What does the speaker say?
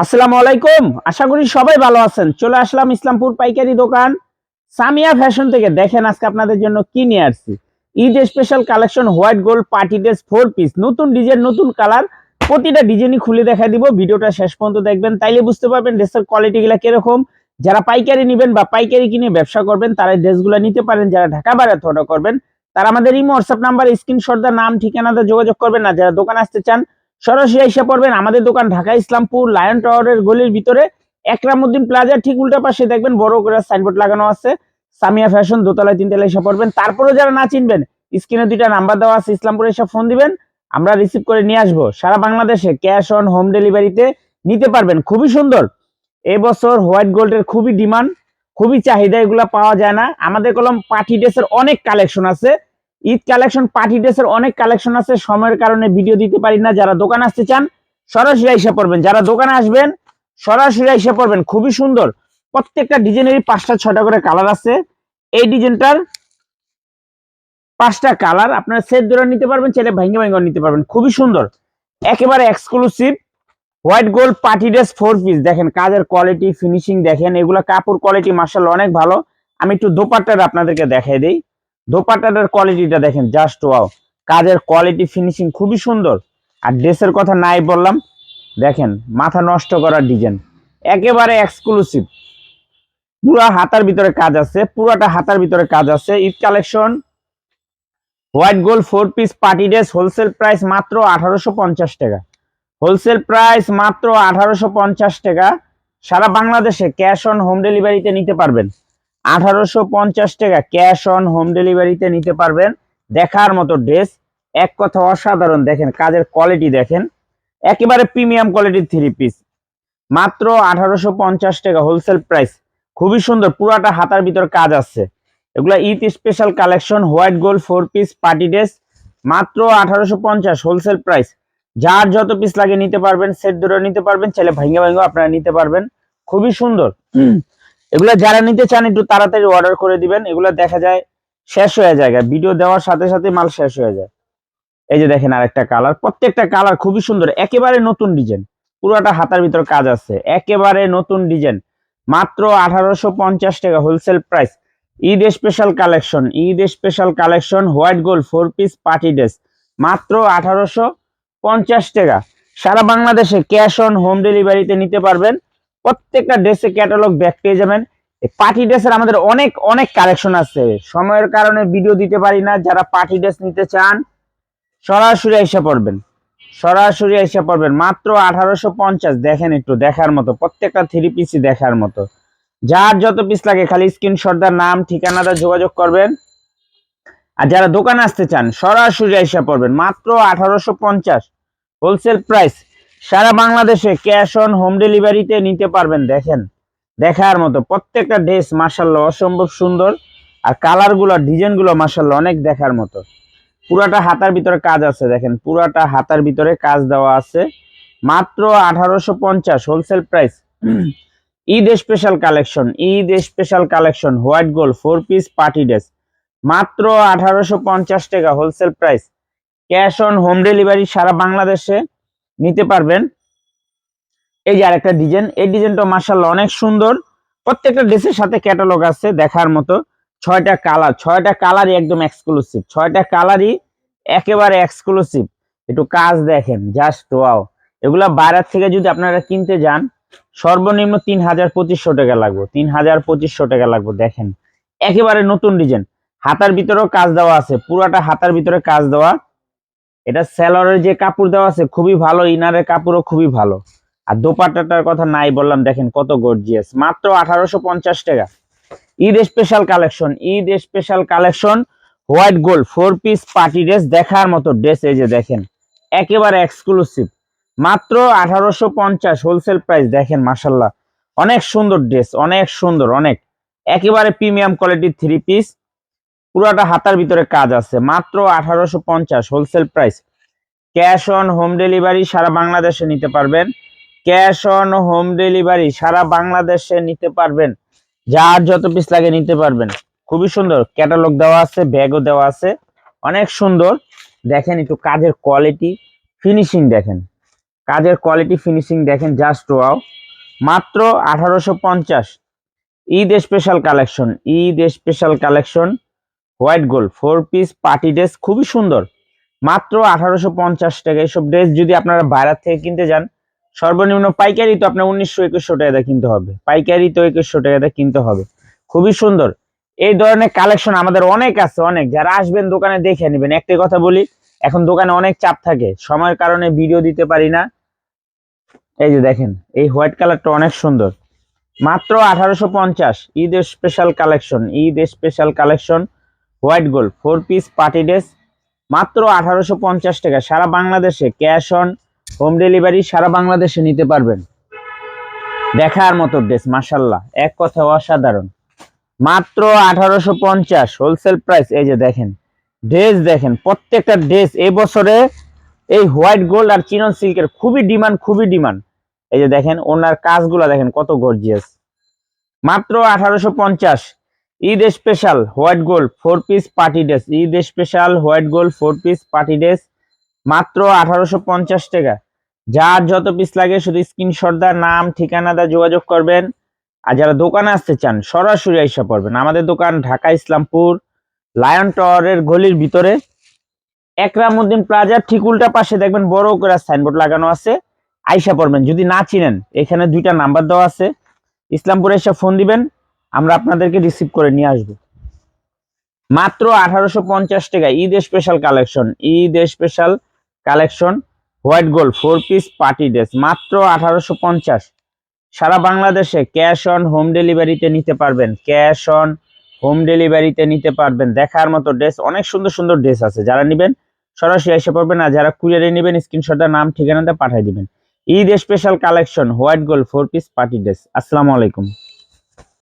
আসসালামু আলাইকুম। আশা করি সবাই ভালো আছেন। চলে আসলাম ইসলামপুর পাইকারি দোকান। সামিয়া ফ্যাশন থেকে দেখেন আজকে আপনাদের জন্য কি নিয়ে আসছি। Eid special collection white gold party dress four piece নতুন ডিজাইন নতুন কালার প্রতিটা ডিজাইনই খুলে দেখা দিব। ভিডিওটা শেষ পর্যন্ত দেখবেন। তাইলে বুঝতে পারবেন ড্রেসের কোয়ালিটি গুলা কীরকম। যারা পাইকারি নেবেন বা পাইকারি কিনে ব্যবসা করবেন, তারা এই ড্রেসগুলো নিতে পারেন। যারা ঢাকা বাইরে অর্ডার করবেন, তারা আমাদের ইমো হোয়াটসঅ্যাপ নাম্বার স্ক্রিনশট দা নাম ঠিকানাতে যোগাযোগ করবেন। না যারা দোকান আসতে চান সরাসরি এসে পড়বেন আমাদের দোকান ঢাকা ইসলামপুর লায়ন টাওয়ারের গলির ভিতরে। একরামুদ্দিন প্লাজার ঠিক উল্টা পাশে দেখবেন বড় করে সাইনবোর্ড লাগানো আছে। সামিয়া ফ্যাশন দোতলায় তিনতলায় এসে পড়বেন। তারপরে যারা না চিনবেন, স্ক্রিনে দুইটা নাম্বার দেওয়া আছে, ইসলামপুরে এসে ফোন দিবেন। আমরা রিসিভ করে নিয়ে আসব। সারা বাংলাদেশে ক্যাশ অন হোম ডেলিভারিতে নিতে পারবেন। খুবই সুন্দর। এবছর হোয়াইট গোল্ডের খুবই ডিমান্ড খুবই চাহিদা এগুলা পাওয়া যায় না। আমাদের কলম পার্টি ড্রেসের অনেক কালেকশন আছে। ঈদ কালেকশন, পার্টি ড্রেসের অনেক কালেকশন আছে, সময়ের কারণে ভিডিও দিতে পারি না। যারা দোকান আসতে চান, সরাসরি এসে পড়বেন। যারা দোকানে আসবেন, সরাসরি এসে পড়বেন। খুবই সুন্দর। প্রত্যেকটা ডিজাইনেরই পাঁচটা ছটা করে কালার আছে। এই ডিজাইনটার পাঁচটা কালার আপনারা সেট ধরে নিতে পারবেন ছেলে ভাঙ্গে ভাঙ্গে নিতে পারবেন। খুবই সুন্দর। একেবারে exclusive white gold party dress four piece দেখেন, কাজের কোয়ালিটি ফিনিশিং দেখেন, এগুলা কাপড় কোয়ালিটি মার্শাল অনেক ভালো। আমি একটু দোপাট্টাটা আপনাদেরকে দেখাই দিই। দোপাট্টাটার কোয়ালিটিটা দেখেন জাস্ট ওয়াও কাজের কোয়ালিটি ফিনিশিং খুবই সুন্দর। আর ড্রেসের কথা নাই বললাম, দেখেন, মাথা নষ্ট করার ডিজাইন একেবারে এক্সক্লুসিভ পুরা হাতার ভিতরে কাজ আছে, পুরাটা হাতার ভিতরে কাজ আছে। Eid collection white gold four piece party dress wholesale price মাত্র আঠারোশো পঞ্চাশ টাকা। হোলসেল প্রাইস মাত্র আঠারোশো পঞ্চাশ টাকা। সারা বাংলাদেশে ক্যাশ অন হোম ডেলিভারিতে নিতে পারবেন। আঠারোশো পঞ্চাশ টাকা ক্যাশ অন হোম ডেলিভারিতে নিতে পারবেন। দেখার মতো ড্রেস, এক কথা অসাধারণ দেখেন, কাজের কোয়ালিটি দেখেন। একেবারে প্রিমিয়াম কোয়ালিটির থ্রি পিস। মাত্র আঠারোশো পঞ্চাশ টাকা হোলসেল প্রাইস। খুবই সুন্দর, পুরাটা হাতার ভিতর কাজ আছে। এগুলা Eid special collection white gold four piece, party dress. মাত্র আঠারোশো পঞ্চাশ হোলসেল প্রাইস। যার যত পিস লাগে নিতে পারবেন, সেট ধরে নিতে পারবেন ছেলে ভাঙ্গে ভাঙ্গে আপনারা নিতে পারবেন। খুবই সুন্দর। এগুলা যারা নিতে চান একটু তাড়াতাড়ি অর্ডার করে দিবেন, এগুলা দেখা যায় শেষ হয়ে যায় ভিডিও দেওয়ার সাথে সাথে মাল শেষ হয়ে যায়। এই যে দেখেন আরেকটা কালার প্রত্যেকটা কালার খুবই সুন্দর, একেবারে নতুন ডিজাইন পুরোটা হাতার ভিতর কাজ আছে, একেবারে নতুন ডিজাইন মাত্র আঠারোশো পঞ্চাশ টাকা wholesale price Eid special collection Eid special collection white gold four piece party dress মাত্র আঠারোশো পঞ্চাশ টাকা। সারা বাংলাদেশে ক্যাশ অন হোম ডেলিভারিতে নিতে পারবেন। প্রত্যেকটা ড্রেসে ক্যাটালগ ব্যাক পেয়ে যাবেন। পার্টি ড্রেসের আমাদের অনেক অনেক কালেকশন আছে। সময়ের কারণে ভিডিও দিতে পারি না। যারা পার্টি ড্রেস নিতে চান, সরাসরি এসে পড়বেন। সরাসরি এসে পড়বেন। মাত্র আঠারোশো পঞ্চাশ। দেখেন একটু, দেখার মতো। প্রত্যেকটা থ্রি পিসই দেখার মতো। যার যত পিস লাগে, খালি স্ক্রিনশটদার নাম, ঠিকানাটা যোগাযোগ করবেন। আর যারা দোকানে আসতে চান, সরাসরি এসে পড়বেন। মাত্র আঠারোশো পঞ্চাশ। হোলসেল প্রাইস সারা বাংলাদেশে ক্যাশ অন হোম ডেলিভারিতে নিতে পারবেন, দেখেন। দেখার মতো প্রত্যেকটা ড্রেস মার্শাল্লাহ অসম্ভব সুন্দর, আর কালারগুলো ডিজাইনগুলো মার্শাল্লাহ অনেক দেখার মতো। পুরাটা হাতার ভিতরে কাজ আছে, দেখেন, পুরাটা হাতার ভিতরে কাজ দেওয়া আছে। মাত্র আঠারোশো পঞ্চাশ wholesale price. Eid special collection, Eid special collection, white gold, four piece party dress. মাত্র আঠারোশো পঞ্চাশ টাকা wholesale price. Cash on home delivery সারা বাংলাদেশে। নিতে পারবেন। এই যে আরেকটা ডিজাইন, এই ডিজাইনটা মার্শাল্লাহ অনেক সুন্দর। প্রত্যেকটা ড্রেসের সাথে ক্যাটালগ আছে দেখার মতো। ছয়টা কালার, ছয়টা কালারই একদম এক্সক্লুসিভ ছয়টা কালারই একেবারে এক্সক্লুসিভ একটু কাজ দেখেন জাস্ট ওয়াও এগুলা বাইরের থেকে যদি আপনারা কিনতে যান, সর্বনিম্ন তিন হাজার পঁচিশশো টাকা লাগবে তিন হাজার পঁচিশশো টাকা লাগবে, দেখেন। একেবারে নতুন ডিজাইন। হাতার ভিতরেও কাজ দেওয়া আছে, পুরাটা হাতার ভিতরে কাজ দেওয়া। এটা সেলরের যে কাপড় দেওয়া আছে, খুবই ভালো, ইনারের কাপড়ও খুবই ভালো। আর দোপাট্টাটার কথা নাই বললাম, দেখেন কত গর্জিয়াস মাত্র আঠারোশো পঞ্চাশ টাকা। Eid special collection Eid special collection white gold four piece party dress দেখার মতো ড্রেস এই যে দেখেন, একেবারে এক্সক্লুসিভ মাত্র আঠারোশো পঞ্চাশ হোলসেল প্রাইস দেখেন মাসাল্লাহ অনেক সুন্দর ড্রেস অনেক সুন্দর, অনেক। একেবারে প্রিমিয়াম কোয়ালিটির থ্রি পিস পুরাটা হাতার ভিতরে কাজ আছে। মাত্র আঠারোশো পঞ্চাশ wholesale price cash on home delivery সারা বাংলাদেশে নিতে পারবেন। ক্যাশ অন হোম ডেলিভারি সারা বাংলাদেশে নিতে পারবেন। যার যত পিস লাগে নিতে পারবেন। খুবই সুন্দর। ক্যাটালগ দেওয়া আছে ব্যাগও দেওয়া আছে। অনেক সুন্দর। দেখেন একটু কাজের কোয়ালিটি ফিনিশিং দেখেন। কাজের কোয়ালিটি ফিনিশিং দেখেন জাস্ট ওয়াও মাত্র আঠারোশো পঞ্চাশ। Eid special collection Eid special collection white gold, four piece party dress খুবই সুন্দর। মাত্র আঠারোশো পঞ্চাশ টাকা। এইসব ড্রেস যদি আপনারা বাইরের থেকে কিনতে যান, সর্বনিম্ন পাইকারি তো আপনার উনিশশো একুশশো টাকা কিনতে হবে। পাইকারি তো একুশশো টাকা কিনতে হবে। খুবই সুন্দর। এই ধরনের কালেকশন আমাদের অনেক আছে, অনেক। যারা আসবেন দোকানে দেখে নেবেন। একটাই কথা বলি, এখন দোকানে অনেক চাপ থাকে। সময়ের কারণে ভিডিও দিতে পারি না। এই যে দেখেন, এই হোয়াইট কালারটা অনেক সুন্দর। মাত্র আঠারোশো পঞ্চাশ। Eid special collection Eid special collection white gold four piece party dress মাত্র আঠারোশো পঞ্চাশ টাকা। সারা বাংলাদেশে ক্যাশ অন হোম ডেলিভারি সারা বাংলাদেশে নিতে পারবেন। দেখার মতো ড্রেস মাসাল্লাহ এক কথা অসাধারণ। মাত্র আঠারোশো পঞ্চাশ হোলসেল প্রাইস এই যে দেখেন ড্রেস দেখেন, প্রত্যেকটা ড্রেস এই বছরে এই হোয়াইট গোল্ড আর চিনন সিল্কের খুবই ডিমান্ড খুবই ডিমান্ড। এই যে দেখেন, ওনার কাজগুলো দেখেন কত গর্জিয়াস মাত্র আঠারোশো পঞ্চাশ Eid special white gold four piece party dress Eid special white gold four piece party dress মাত্র আঠারোশো পঞ্চাশ টাকা। যার যত পিস লাগে শুধু স্ক্রিনশট দা নাম, ঠিকানা দা যোগাযোগ করবেন। আর যারা দোকানে আসতে চান, সরাসরি আইসা পড়বেন। আমাদের দোকান ঢাকা ইসলামপুর লায়ন টাওয়ারের গলির ভিতরে। একরামুদ্দিন প্লাজার ঠিক উল্টা পাশে দেখবেন বড় করে সাইনবোর্ড লাগানো আছে। আইসা পড়বেন। যদি না চিনেন, এখানে দুইটা নাম্বার দেওয়া আছে। ইসলামপুরে এসে ফোন দিবেন। আমরা আপনাদেরকে রিসিভ করে নিয়ে আসব। মাত্র আঠারোশো পঞ্চাশ টাকা। Eid special collection Eid special collection white gold four piece party dress. মাত্র আঠারোশো পঞ্চাশ। সারা বাংলাদেশে ক্যাশ অন হোম ডেলিভারিতে নিতে পারবেন। ক্যাশ অন হোম ডেলিভারিতে নিতে পারবেন। দেখার মতো ড্রেস, অনেক সুন্দর সুন্দর ড্রেস আছে। যারা নেবেন, সরাসরি এসে পড়বেন, আর যারা কুরিয়ারে নেবেন স্ক্রিনশটটা নাম ঠিকানাতে পাঠিয়ে দিবেন। Eid special collection white gold four piece party dress. আসসালামু আলাইকুম।